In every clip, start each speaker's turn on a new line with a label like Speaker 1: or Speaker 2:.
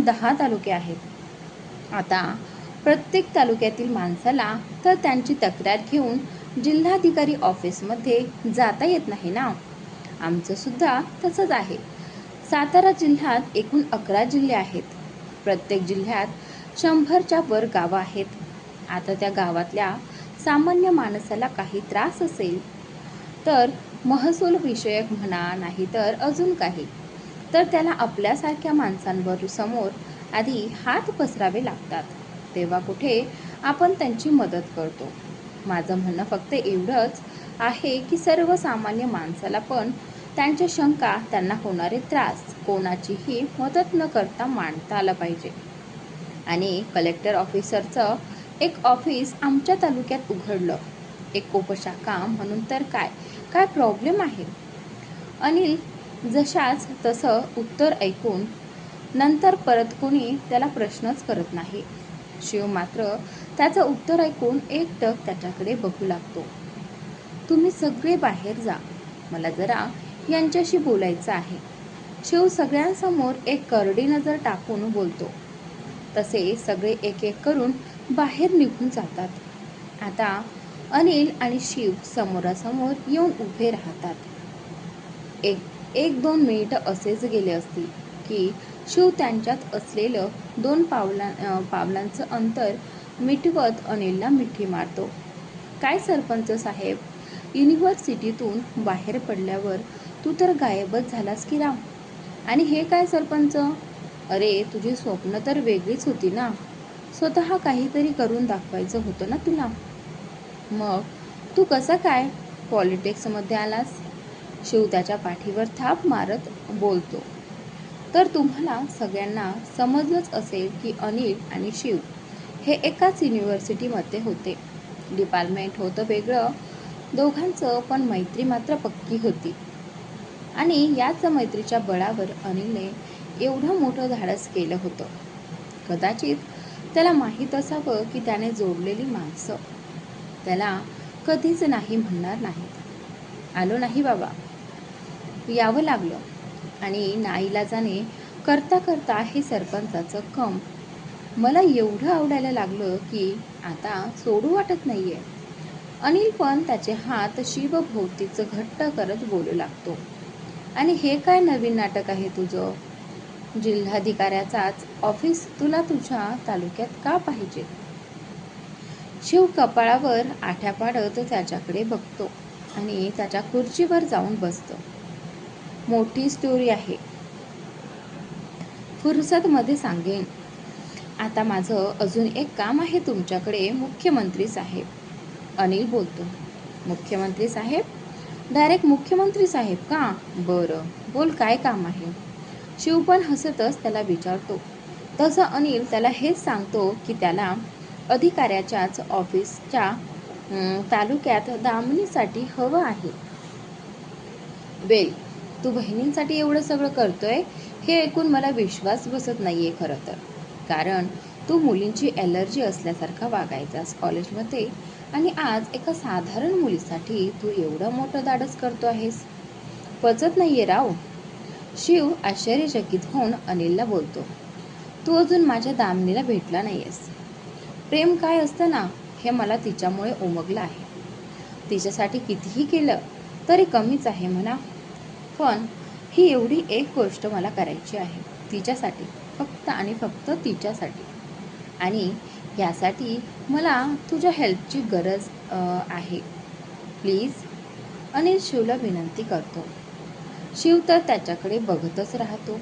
Speaker 1: एकूण दहा तालुके आहेत. आता प्रत्येक तालुक्यातील माणसाला तर त्यांची तक्रार घेऊन जिल्हाधिकारी ऑफिसमध्ये जाता येत नाही ना? आमचं सुद्धा तसंच आहे. सातारा जिल्ह्यात एकूण अकरा जिल्हे आहेत. प्रत्येक जिल्ह्यात शंभरच्या वर गावं आहेत. आता त्या गावातल्या सामान्य माणसाला काही त्रास असेल तर महसूल विषयक म्हणा नाही तर अजून काही. तर त्याला आपल्यासारख्या माणसांवर समोर आधी हात पसरावे लागतात. तेव्हा कुठे आपण त्यांची मदत करतो. माझं म्हणणं फक्त एवढंच आहे की सर्वसामान्य माणसाला पण त्यांच्या शंका त्यांना होणारे त्रास कोणाचीही मदत न करता मांडता आलं पाहिजे. आणि कलेक्टर ऑफिसरचं एक ऑफिस आमच्या तालुक्यात उघडलं. एक उपशाखा म्हणून तर काय? काय प्रॉब्लेम आहे? अनिल जशाच तसं उत्तर ऐकून नंतर परत कोणी त्याला प्रश्नच करत नाही. शिव मात्र त्याचं उत्तर ऐकून एकटक त्याच्याकडे बघू लागतो. तुम्ही सगळे बाहेर जा. मला जरा यांच्याशी बोलायचं आहे. शिव सगळ्यांसमोर एक करडी नजर टाकून बोलतो. तसे सगळे एक एक करून बाहेर निघून जातात. आता अनिल आणि शिव समोरासमोर येऊन उभे राहतात. एक एक दोन मिनिटं असेच गेले असतील की शिव त्यांच्यात असलेलं दोन पावला पावलांचं अंतर मिटवत अनिलला मिठी मारतो. काय सरपंच साहेब? युनिव्हर्सिटीतून बाहेर पडल्यावर तू तर गायबच झालास की राम? आणि हे काय सरपंच? अरे तुझी स्वप्न तर वेगळीच होती ना. स्वतः काहीतरी करून दाखवायचं होतं ना तुला? मग तू कसा काय पॉलिटिक्समध्ये आलास? शिव त्याच्या पाठीवर थाप मारत बोलतो. तर तुम्हाला सगळ्यांना समजलंच असेल की अनिल आणि शिव हे एकाच युनिव्हर्सिटीमध्ये होते. डिपार्टमेंट होतं वेगळं दोघांचं पण मैत्री मात्र पक्की होती. आणि याच मैत्रीच्या बळावर अनिलने एवढं मोठं धाडस केलं होतं. कदाचित त्याला माहीत असावं की त्याने जोडलेली माणसं. त्याला कधीच नाही म्हणणार नाहीत. आलो नाही बाबा. यावं लागलं. आणि नाईलाजाने करता करता हे सरपंचाचं कम. मला एवढं आवडायला लागलं की आता सोडू वाटत नाहीये. अनिल पण त्याचे हात शिवभोवतीचं घट्ट करत बोलू लागतो. आणि हे काय नवीन नाटक आहे तुझं? जिल्हाधिकाऱ्याचाच ऑफिस तुला तुझ्या तालुक्यात का पाहिजे? शिव कपाळावर आठ्या पाडत त्याच्याकडे बघतो आणि त्याच्या खुर्चीवर जाऊन बसतो. मोठी स्टोरी आहे. फुरसतमध्ये सांगेन. आता माझं अजून एक काम आहे तुमच्याकडे मुख्यमंत्री साहेब. अनिल बोलतो. मुख्यमंत्री साहेब? डायरेक्ट मुख्यमंत्री साहेब का? बरं. बोल काय काम आहे? शिव पण हसतच त्याला विचारतो. तसं अनिल त्याला हेच सांगतो की त्याला अधिकाऱ्याच्याच ऑफिसच्या तालुक्यात दामणीसाठी हवं आहे. वेल तू बहिणींसाठी एवढं सगळं करतोय हे ऐकून मला विश्वास बसत नाही आहे खरं तर. कारण तू मुलींची ॲलर्जी असल्यासारखा वागायचास कॉलेजमध्ये आणि आज एका साधारण मुलीसाठी तू एवढं मोठं धाडस करतो आहेस. पचत नाही आहे राव. शिव आश्चर्यचकित होऊन अनिलला बोलतो तू अजून माझ्या दामनीला भेटला नाही आहेस प्रेम काय असतं ना हे मला तिच्यामुळे उमगलं आहे. तिच्यासाठी कितीही केलं तरी कमीच आहे म्हणा. पण ही एवढी एक गोष्ट मला करायची आहे. तिच्यासाठी फक्त आणि फक्त तिच्यासाठी. आणि यासाठी मला तुझ्या हेल्पची गरज आहे. प्लीज. अनिल शिवला विनंती करतो. शिव तर त्याच्याकडे बघतच राहतो.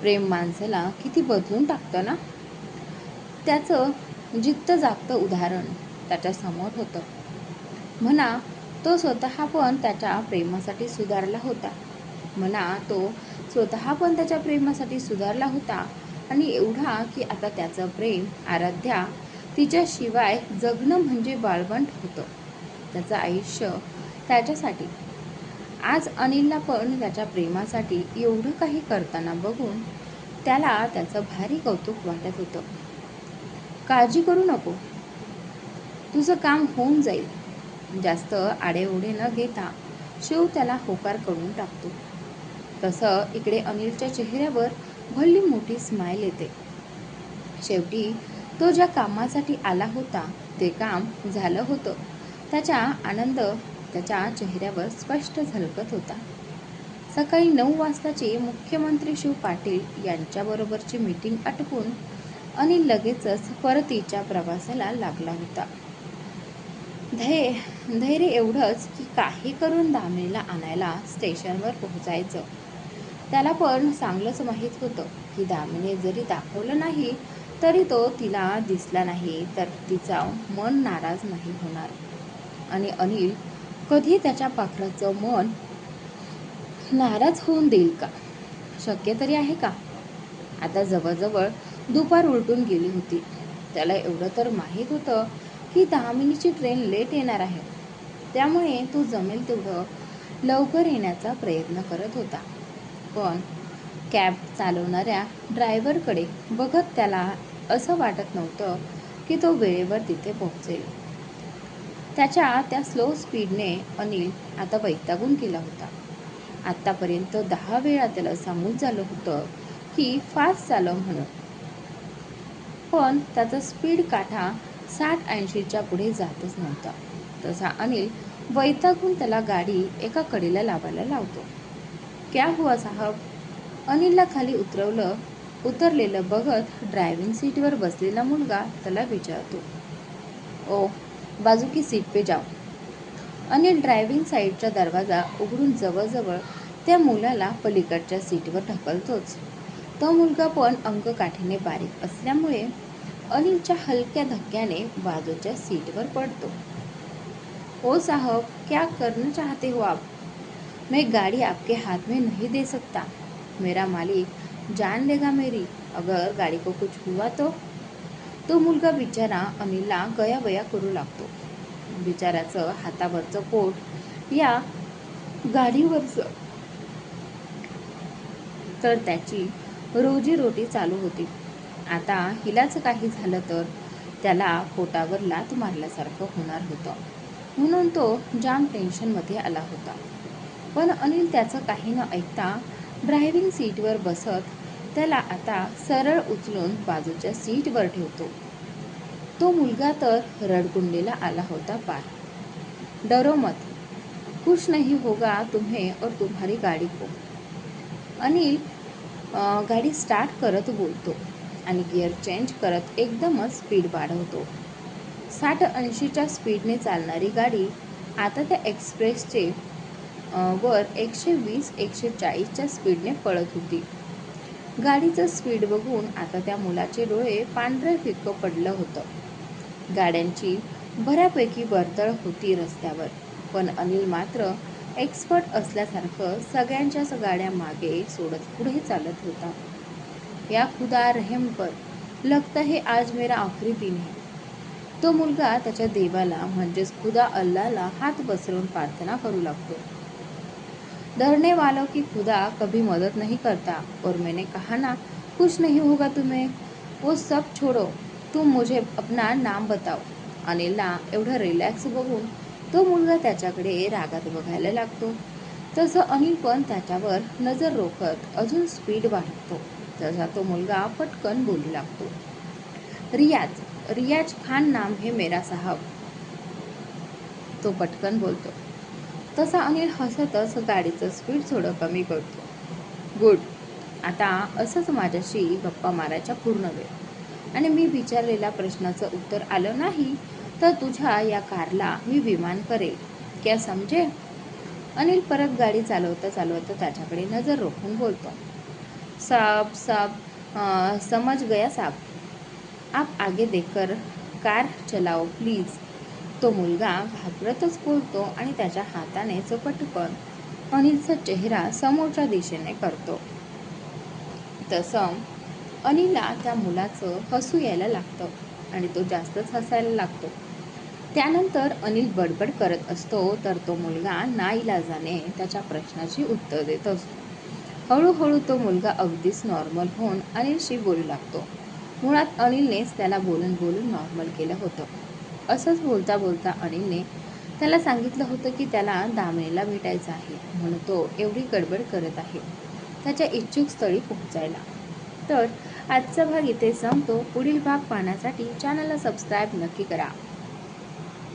Speaker 1: प्रेम माणसाला किती बदलून टाकतं ना? त्याचं जित्त जागतं उदाहरण त्याच्यासमोर होतं. म्हणा तो स्वतः पण त्याच्या प्रेमासाठी सुधारला होता. म्हणा तो स्वतः पण त्याच्या प्रेमासाठी सुधारला होता. आणि एवढा की आता त्याचं प्रेम आराध्या तिच्याशिवाय जगणं म्हणजे बाळवंट होतं. त्याचं आयुष्य त्याच्यासाठी. आज अनिलला पण त्याच्या प्रेमासाठी एवढं काही करताना बघून त्याला त्याचं भारी कौतुक वाटत होतं. काळजी करू नको. तुझं काम होऊन जाईल. जास्त आडेओढे न घेता शिव त्याला होकार करून टाकतो. तसं इकडे अनिलच्या चेहऱ्यावर भल्ली मोठी स्माईल येते. शेवटी तो ज्या कामासाठी आला होता ते काम झालं होतं. त्याचा आनंद त्याच्या चेहऱ्यावर स्पष्ट झलकत होता. सकाळी नऊ वाजताची मुख्यमंत्री शिव पाटील यांच्याबरोबरची मीटिंग आटपून अनिल लगेचच परतीच्या प्रवासाला लागला होता. धैर्य धैर्य एवढंच की काही करून दामिनीला आणायला स्टेशनवर पोहोचायचं. त्याला पण चांगलंच माहीत होतं की दामिनी जरी दाखवलं नाही तरी तो तिला दिसला नाही तर तिचा मन नाराज नाही होणार. आणि अनिल कधी त्याच्या पाखराचं मन नाराज होऊन देईल का? शक्य तरी आहे का? आता जवळजवळ दुपार उलटून गेली होती. त्याला एवढं तर माहीत होतं ही दहा मिनिटची ट्रेन लेट येणार आहे. त्यामुळे तो जमेल तेवढं लवकर येण्याचा प्रयत्न करत होता. पण कॅब चालवणाऱ्या ड्रायव्हरकडे बघत त्याला असं वाटत नव्हतं की तो वेळेवर तिथे पोहोचेल. त्याच्या त्या स्लो स्पीडने अनिल आता वैतागून गेला होता. आत्तापर्यंत दहा वेळा त्याला सांगून झालं होतं की फास्ट चालव म्हणून. पण त्याचा स्पीड काठा साठ ऐंशीच्या पुढे जातच नव्हता. तसा अनिल वैतागून त्याला गाडी एका कडेला लावायला लावतो. क्या हुआ साहब? अनिलला खाली उतरवलं उतरलेलं बघत ड्रायव्हिंग सीटवर बसलेला मुलगा त्याला विचारतो. ओ बाजू की सीट पे जाओ. अनिल ड्रायव्हिंग साईडचा दरवाजा उघडून जवळजवळ त्या मुलाला पलीकडच्या सीटवर ढकलतोच. तो मुलगा पण अंककाठीने बारीक असल्यामुळे अनिलच्या हलक्या धक्क्याने बाजूच्या सीटवर पडतो. ओ साहब क्या करना चाहते हो आप? मैं गाड़ी आपके हाथ में नहीं दे सकता. मेरा मालिक जान देगा मेरी. अगर गाड़ी को कुछ हुआ तो? तो मुलगा बिचारा अनिलला गयाबया करू लागतो. बिचाऱ्याचं हातावरचं पोट या गाडीवरचं. तर त्याची रोजीरोटी चालू होती. आता हिलाच काही झालं तर त्याला पोटावर लात मारल्यासारखं होणार होतं. म्हणून तो जाम टेन्शनमध्ये आला होता. पण अनिल त्याचं काही न ऐकता ड्रायव्हिंग सीटवर बसत त्याला आता सरळ उचलून बाजूच्या सीटवर ठेवतो. तो मुलगा तर रडकुंडीला आला होता पार. डरो मत. कुछ नहीं होगा तुम्हें और तुम्हारी गाडी को. अनिल गाडी स्टार्ट करत बोलतो. आणि गिअर चेंज करत एकदमच स्पीड वाढवतो. साठ ऐंशीच्या स्पीडने चालणारी गाडी आता त्या एक्सप्रेसचे वर एकशे वीस एकशे चाळीसच्या स्पीडने पळत होती. गाडीचं स्पीड बघून आता त्या मुलाचे डोळे पांढरे फिक्क पडलं होतं. गाड्यांची बऱ्यापैकी वर्दळ होती रस्त्यावर पण अनिल मात्र एक्सपर्ट असल्यासारखं सगळ्यांच्याच गाड्या मागे सोडत पुढे चालत होता. या खुदा रहम कर लगता है आज मेरा आखरी दिन है। तो मुलगा त्याच्या देवाला म्हणजेच खुदा अल्लाला हात पसरवून प्रार्थना करू लागतो। डरने वालों की खुदा कभी मदद नहीं करता और मैंने कहा ना कुछ नहीं होगा तुम्हें। वो सब छोड़ो। तुम मुझे अपना नाम बताओ। अनिलला एवढं रिलॅक्स बघून तो मुलगा त्याच्याकडे रागात बघायला लागतो। तसं अनिल पण त्याच्यावर नजर रोखत अजून स्पीड वाढवतो. तसा तो मुलगा पटकन बोलू लागतो. रियाज रियाज खान नाम हे मेरा साहब. तो पटकन बोलतो. तसा अनिल हसतच गाडीचं स्पीड थोडं कमी करतो. गुड आता असंच माझ्याशी गप्पा मारायच्या पूर्ण वेळ. आणि मी विचारलेल्या प्रश्नाचं उत्तर आलं नाही तर तुझ्या या कारला मी विमान करेल. क्या समजे अनिल परत गाडी चालवता चालवता त्याच्याकडे नजर रोखून बोलतो. साहब साहब समझ गया साहब आप आगे देखकर कार चलाओ प्लीज तो मुलगा घाबरतच बोलतो आणि त्याच्या हाताने चपटकन अनिलचा चेहरा समोरच्या दिशेने करतो. तसं अनिलला त्या मुलाचं हसू यायला लागतं आणि तो जास्तच हसायला लागतो. त्यानंतर अनिल बडबड करत असतो तर तो मुलगा नाईलाजाने त्याच्या प्रश्नाची उत्तर देत असतो. हळूहळू तो मुलगा अगदीच नॉर्मल होऊन अनिलशी बोलू लागतो. मुळात अनिलनेच त्याला बोलून बोलून नॉर्मल केलं होतं. असंच बोलता बोलता अनिलने त्याला सांगितलं होतं की त्याला दामिनीला भेटायचं आहे म्हणून तो एवढी गडबड करत आहे. त्याच्या इच्छुक स्थळी पोहोचायला. तर आजचा भाग इथे संपतो. पुढील भाग पाहण्यासाठी चॅनलला सबस्क्राईब नक्की करा.